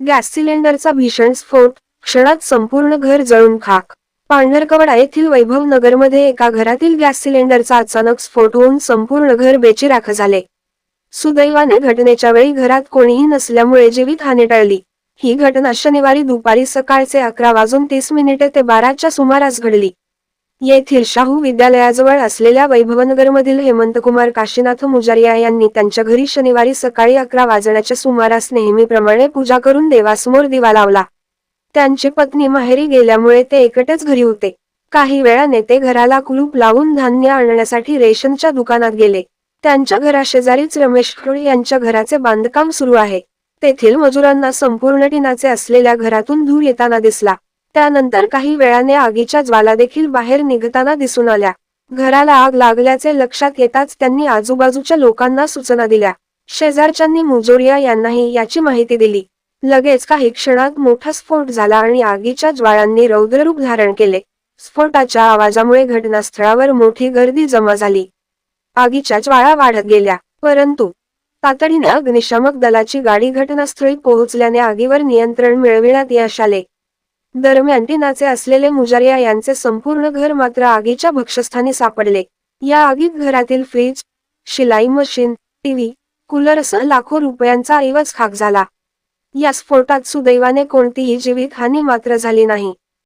Gas सिलेंडरचा भीषण स्फोट क्षणात संपूर्ण घर जळून खाक. पांढरकवडा येथील वैभव नगरमध्ये एका घरातील गॅस सिलेंडरचा अचानक स्फोट होऊन संपूर्ण घर बेचिराख झाले. सुदैवाने घटनेच्या वेळी घरात कोणीही नसल्यामुळे जीवित हानी टळली. ही घटना शनिवारी दुपारी सकाळचे अकरा वाजून तीस मिनिटे ते बाराच्या सुमारास घडली. येथील शाहू विद्यालयाजवळ असलेल्या वैभवनगरमधील हेमंतकुमार काशीनाथ मुजारिया यांनी त्यांच्या घरी शनिवारी सकाळी अकरा वाजण्याच्या सुमारास नेहमीप्रमाणे पूजा करून देवासमोर दिवा लावला. त्यांची पत्नी माहेरी गेल्यामुळे ते एकटेच घरी होते. काही वेळाने ते घराला कुलूप लावून धान्य आणण्यासाठी रेशनच्या दुकानात गेले. त्यांच्या घराशेजारीच रमेश खळे यांच्या घराचे बांधकाम सुरू आहे. तेथील मजुरांना संपूर्ण टिनाचे असलेल्या घरातून धूर येताना दिसला. त्यानंतर काही वेळाने आगीच्या ज्वाला देखील बाहेर निघताना दिसून आल्या. घराला आग लागल्याचे लक्षात येताच त्यांनी आजूबाजूच्या लोकांना सूचना दिल्या. शेजारच्यांनी मुजोरिया यांनाही याची माहिती दिली. लगेच काही क्षणात मोठा स्फोट झाला आणि आगीच्या ज्वाळांनी रौद्ररूप धारण केले. स्फोटाच्या आवाजामुळे घटनास्थळावर मोठी गर्दी जमा झाली. आगीच्या ज्वाळा वाढत गेल्या. परंतु तातडीने अग्निशामक दलाची गाडी घटनास्थळी पोहोचल्याने आगीवर नियंत्रण मिळविण्यात यश आले. दरम्यान टिनाचे असलेले मुजारिया यांचे संपूर्ण घर मात्र आगीच्या भक्षस्थानी सापडले. या आगीत घरातील फ्रीज शिलाई मशीन टीव्ही कूलरसह लाखो रुपयांचा ऐवज खाक झाला. या स्फोटात सुदैवाने कोणतीही जीवितहानी मात्र झाली नाही.